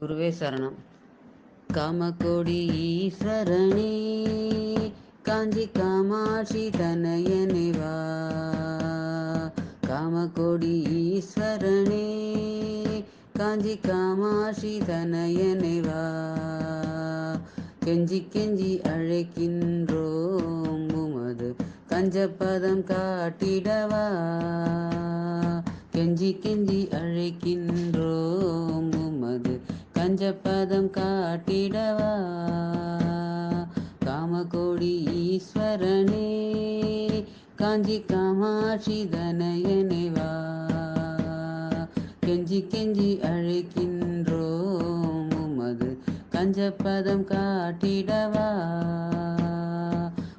குருவே சரணம் காமக்கோடி ஈஸ்வரனே காஞ்சி காமாட்சி தனயனிவா. காமக்கோடி ஈஸ்வரனே காஞ்சி காமாட்சி தனயனிவா. கெஞ்சி கெஞ்சி அழைக்கின்றோம் உமது கஞ்சப்பதம் காட்டிடவா. கெஞ்சி கெஞ்சி அழைக்கின்றோம் உமது கஞ்சப்பதம் காட்டிடவா? காமகோடி ஈஸ்வரனே காஞ்சி காமாட்சி தனயனேவா? கெஞ்சி கெஞ்சி அழைக்கின்றோம் உமது கஞ்சப்பதம் காட்டிடவா?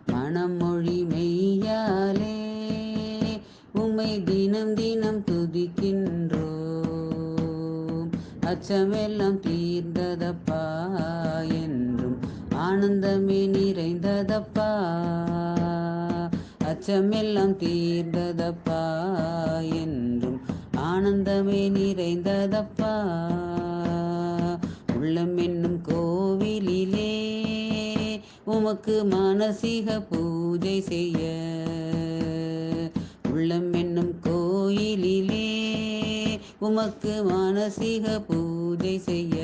மனம் மொழி மெய்யாலே உம்மை தினம் தினம் துதிக்கின்ற அச்சமெல்லாம் தீர்ந்ததப்பா என்றும் ஆனந்தமே நிறைந்ததப்பா. அச்சமெல்லாம் தீர்ந்ததப்பா என்றும் ஆனந்தமே நிறைந்ததப்பா. உள்ளம் என்னும் கோவிலிலே உமக்கு மானசீக பூஜை செய்ய உமக்கு மானசீக பூஜை செய்ய.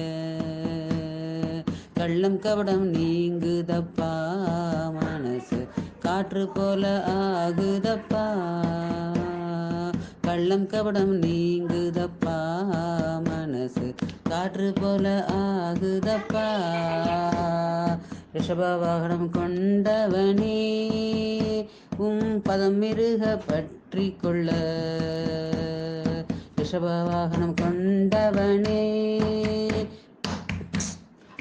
கள்ளம் கவடம் நீங்குதப்பா மனசு காற்று போல ஆகுதப்பா. கள்ளம் கபடம் நீங்குதப்பா மனசு காற்று போல ஆகுதப்பா. ரிஷப வாகனம் கொண்டவனே உம் பதம் மிருக பற்றி கொள்ள. ரிஷபவாகனம் கொண்டவனே.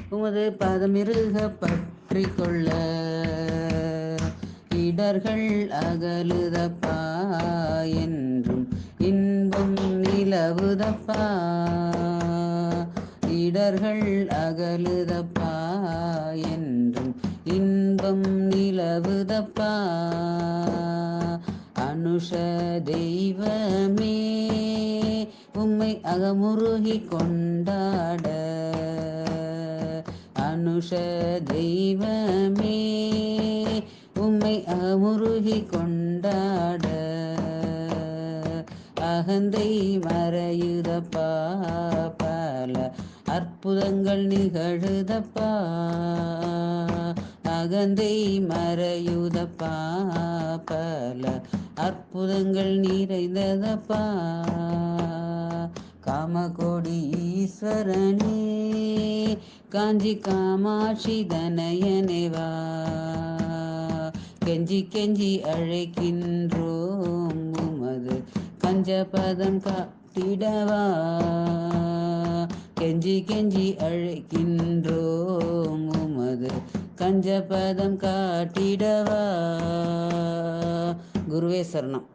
உமது பதமிருக பற்றி கொள்ள இடர்கள் அகலுதப்பா என்றும் இன்பம் நிலவுதப்பா. இடர்கள் அகலுதப்பா என்றும் இன்பம் நிலவுதப்பா. அனுஷ தெய்வமே உம்மை அகமுருகி கொண்டாட. அனுஷ தெய்வமே உம்மை அகமுருகி கொண்டாட. அகந்தை மறையுதப்பா பல அற்புதங்கள் நிகழுதப்பா அகந்தை மறையுதப்பா பல அற்புதங்கள் நிறைந்ததப்பா. காமகோடி ஈஸ்வரனே காஞ்சி காமாட்சி தனயனேவா. கெஞ்சி கெஞ்சி அழைக்கின்றோம் உமது பஞ்சபதம் காட்டிடவா. கெஞ்சி கெஞ்சி அழைக்கின்றோம் உமது கஞ்சபதம் காட்டிடவா. குருவே சரணம்.